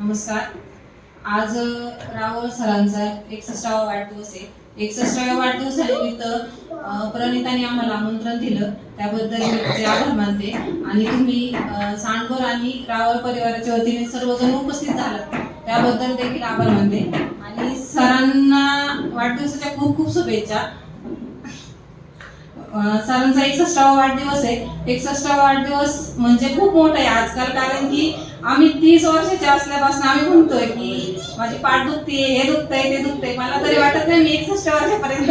नमस्कार. आज रावळ सरांचा एकसष्टावा वाढदिवस आहे. एकसष्टाव्या वाढदिवसानिमित्त प्रणिताने आम्हाला आमंत्रण दिलं. त्याबद्दल मी तुमचे आभार मानते. आणि तुम्ही अ, सांडवर आणि रावळ परिवाराच्या वतीने सर्वजण उपस्थित झालात. त्याबद्दल देखील आभार मानते. आणि सरांना वाढदिवसाच्या खूप खूप शुभेच्छा. सरांचा एकसष्टावा वाढदिवस आहे. एकसष्टावा वाढदिवस म्हणजे खूप मोठा आहे आजकाल कारण की आम्ही तीस वर्षाच्या असल्यापासून आम्ही म्हणतोय की माझी पाठ दुखते हे दुखतंय ते दुखतंय. मला तरी वाटत नाही मी एकसष्ट वर्षापर्यंत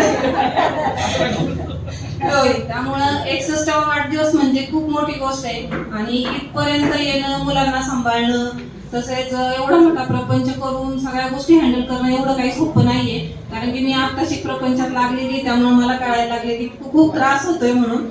होय त्यामुळं एकसष्टावा वाढदिवस म्हणजे खूप मोठी गोष्ट आहे. आणि इथपर्यंत येणं मुलांना सांभाळणं तसेच एवढा मोठा प्रपंच करून सगळ्या गोष्टी हँडल करणं एवढं काही सोपं नाहीये. कारण की मी आत्ताशी प्रपंचात लागलेली त्यामुळे मला कळायला लागले की खूप खूप त्रास होतोय म्हणून.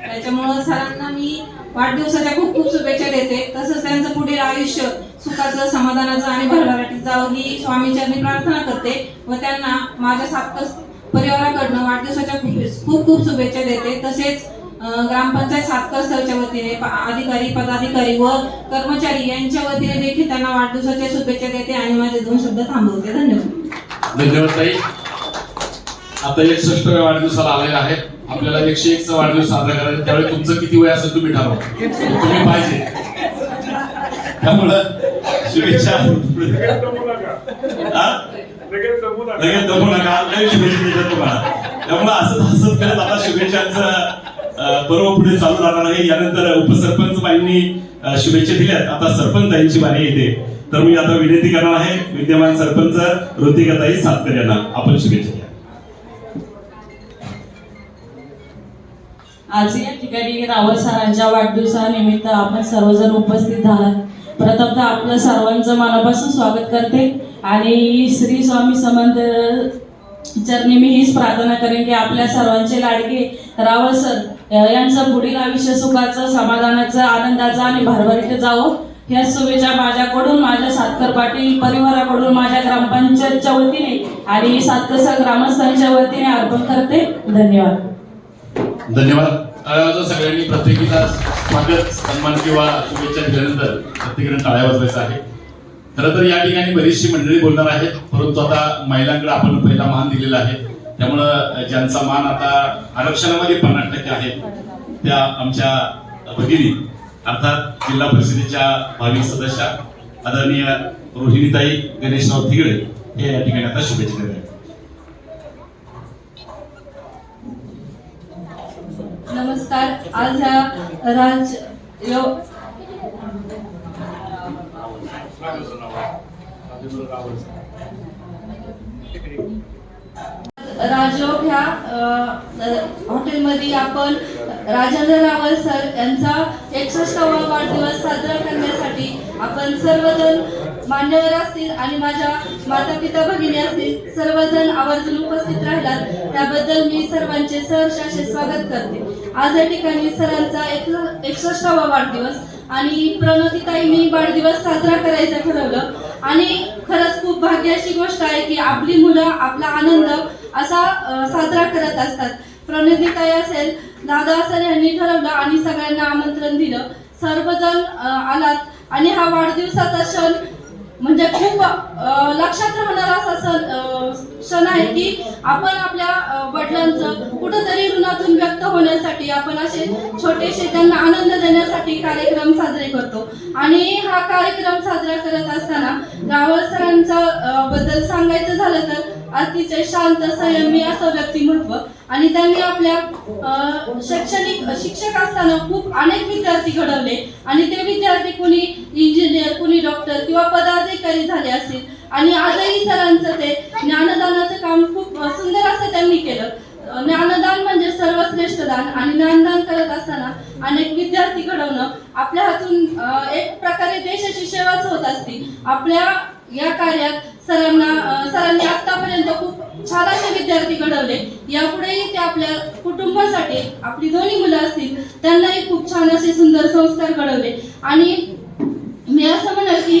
त्याच्यामुळं सरांना मी वाढदिवसाच्या खूप खूप शुभेच्छा देते. तसंच त्यांचं पुढील आयुष्य सुखाचं समाधानाचं आणि भरभराटीत जावं ही स्वामीचरणी प्रार्थना करते व त्यांना माझ्या सातकस परिवाराकडनं वाढदिवसाच्या खूप खूप शुभेच्छा देते. तसेच ग्रामपंचायत सातकरस्थळच्या वतीने अधिकारी पदाधिकारी व कर्मचारी यांच्या वतीने देखील त्यांना वाढदिवसाच्या शुभेच्छा देते आणि माझे दोन शब्द थांबवते. धन्यवाद. धन्यवाद ताई. आता एकसष्टव्या वाढदिवसाला आलेला आहे आपल्याला एकशे एकचा वाढदिवस साजरा करायचा त्यावेळी तुमचं किती वय असेल तुम्ही ठरवा. तुम्ही पाहिजे. त्यामुळं शुभेच्छा. लगेच दमू नका. लय शुभेच्छा देतात तुम्हाला. त्यामुळं असंच हसत करत आता शुभेच्छांचं पर्व पुढे चालू राहणार आहे. यानंतर उपसरपंच बाईंनी शुभेच्छा दिल्यात. आता सरपंचांची बारी येते तर मी आता विनंती करणार आहे विद्यमान सरपंच ऋतिकाताई सातकर यांना आपण शुभेच्छा आज या ठिकाणी रावळ सरांच्या वाढदिवसानिमित्त आपण सर्वजण उपस्थित झालात. प्रथमतः आपलं सर्वांचं मनापासून स्वागत करते आणि श्री स्वामी समंत चरणी मी हीच प्रार्थना करेन की आपल्या सर्वांचे लाडके रावळ सर यांचं पुढील आयुष्य सुखाचं समाधानाचं आनंदाचं आणि भरभरीत जावं. ह्या शुभेच्छा माझ्याकडून माझ्या सातकर पाटील परिवाराकडून माझ्या ग्रामपंचायतच्या वतीने आणि सातकसा ग्रामस्थांच्या वतीने अर्पण करते. धन्यवाद. धन्यवाद. सगळ्यांनी प्रत्येकीला स्वागत सन्मान किंवा शुभेच्छा दिल्यानंतर प्रत्येकाने टाळ्या वाजवायचा आहे. खरं तर या ठिकाणी बरीचशी मंडळी बोलणार आहेत परंतु आता महिलांकडे आपण पहिला मान दिलेला आहे. त्यामुळं ज्यांचा मान आता आरक्षणामध्ये पन्नास टक्के आहे त्या आमच्या भगिनी अर्थात जिल्हा परिषदेच्या भाविक सदस्या आदरणीय रोहिणीताई गणेशराव थिगळे हे या ठिकाणी आता शुभेच्छा देत आहेत. नमस्कार. आज ह्या राज यो- राजयोग ह्या हॉटेलमध्ये आपण राजेंद्र रावळ सर यांचा एकसष्टावा वाढदिवस साजरा करण्यासाठी आपण सर्वजण मान्यवर असतील आणि माझ्या माता पिता भगिनी असतील सर्वजण आवर्जून उपस्थित राहिलात. त्याबद्दल मी सर्वांचे सहर्ष असे स्वागत करते. आज या ठिकाणी सरांचा एक एकसष्टावा वाढदिवस आणि प्रणोतीताईंनी वाढदिवस साजरा करायचं ठरवलं. आणि खरंच खूप भाग्याची गोष्ट आहे की आपली मुलं आपला आनंद असा साजरा करत असतात. प्रणतीताई असेल दादा असेल यांनी ठरवलं आणि सगळ्यांना आमंत्रण दिलं. सर्वजण आलात. आणि हा वाढदिवसाचा क्षण म्हणजे खूप लक्षात राहणारा असा सण क्षण आहे की आपण आपल्या वडिलांचं कुठंतरी ऋणातून व्यक्त होण्यासाठी आपण असे छोटेसे त्यांना आनंद देण्यासाठी कार्यक्रम साजरे करतो. आणि हा कार्यक्रम साजरा करत असताना रावळ सरांचा बद्दल सांगायचं झालं तर अतिशय शांत संयमी असं व्यक्तिमत्व आणि त्यांनी आपल्या शैक्षणिक शिक्षक असताना खूप अनेक विद्यार्थी घडवले आणि ते विद्यार्थी कुणी इंजिनियर कुणी डॉक्टर किंवा पदाधिकारी झाले असतील. आणि आजही सरांचं ते ज्ञानदानाचं काम खूप सुंदर असं त्यांनी केलं. ज्ञानदान म्हणजे सर्वश्रेष्ठ दान आणि ज्ञानदान करत असताना अनेक विद्यार्थी घडवणं. आपल्या हातून एक प्रकारे देशाची सेवाच होत असते. आपल्या या कार्यात सरांना सरांनी आतापर्यंत खूप छान असे विद्यार्थी घडवले. यापुढेही ते आपल्या कुटुंबासाठी आपली दोन्ही मुलं असतील त्यांनाही खूप छान असे सुंदर संस्कार घडवले. आणि मी असं म्हणाल की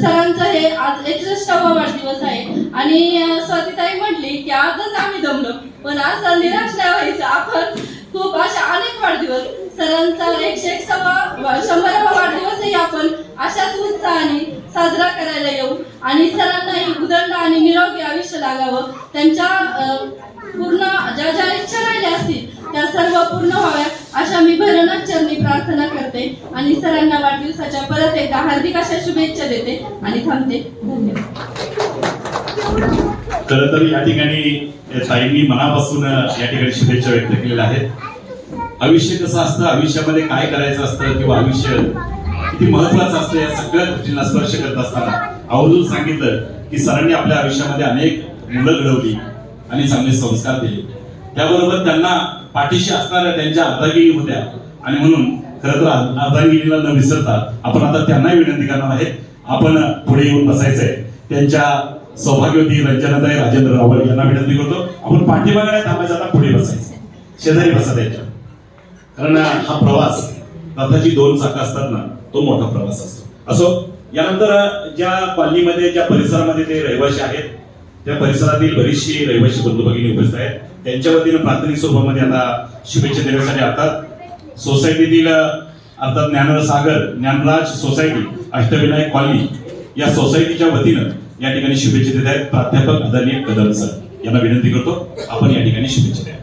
सरांचं हे आज एकसष्टावा वाढदिवस आहे. आणि स्वातीताई म्हटली की आजच आम्ही दमलो. पण आज निराश नाही व्हायचं. आपण खूप अशा अनेक वाढदिवस सरांचा एकशे एक सव्वा शंभरावा वाढदिवसही आपण अशाच उत्साहाने साजरा करायला येऊ. आणि सरांनाही उदंड आणि निरोगी आयुष्य लागावं. त्यांच्या पूर्ण ज्या ज्या इच्छा राहिल्या असतील त्या सर्व पूर्ण व्हाव्या अशा मी भैरवनाथ चरणी प्रार्थना करते आणि सरांना वाढदिवसाच्या परत एकदा हार्दिक अशा शुभेच्छा देते आणि थांबते. धन्यवाद. खरं तर या ठिकाणी ताईंनी मनापासून या ठिकाणी शुभेच्छा व्यक्त केलेल्या आहेत. आयुष्य कसं असतं? आयुष्यामध्ये काय करायचं असतं किंवा आयुष्य किती महत्वाचं असतं या सगळ्या गोष्टींना स्पर्श करत असताना आवर्जून सांगितलं की सरांनी आपल्या आयुष्यामध्ये अनेक मुलं घडवली आणि चांगले संस्कार दिले. त्याबरोबर त्यांना पाठीशी असणाऱ्या त्यांच्या अर्धागिरी होत्या. आणि म्हणून खरं तर अर्धागिरीला न विसरता आपण आता त्यांनाही विनंती करणार आहे आपण पुढे येऊन बसायचंय. त्यांच्या सौभाग्यवती रंजनाताई राजेंद्र रावळ यांना विनंती करतो. आपण पाठीमागे नाही थांबायचं आता पुढे बसायचं. शेजारी बसा त्यांच्या. कारण हा प्रवास रथाची दोन चाकं असतात ना तो मोठा प्रवास असतो. असो यानंतर ज्या कॉलनीमध्ये ज्या परिसरामध्ये ते रहिवासी आहेत त्या परिसरातील बरीचशी रहिवासी बंधू भगिनी उपस्थित आहेत त्यांच्या वतीनं प्राथमिक स्वरूपामध्ये आता शुभेच्छा देण्यासाठी अर्थात सोसायटीतील अर्थात ज्ञानसागर ज्ञानराज सोसायटी अष्टविनायक कॉलनी या सोसायटीच्या वतीनं या ठिकाणी शुभेच्छा देत आहेत प्राध्यापक आदरणीय कदम सर. यांना विनंती करतो आपण या ठिकाणी शुभेच्छा द्या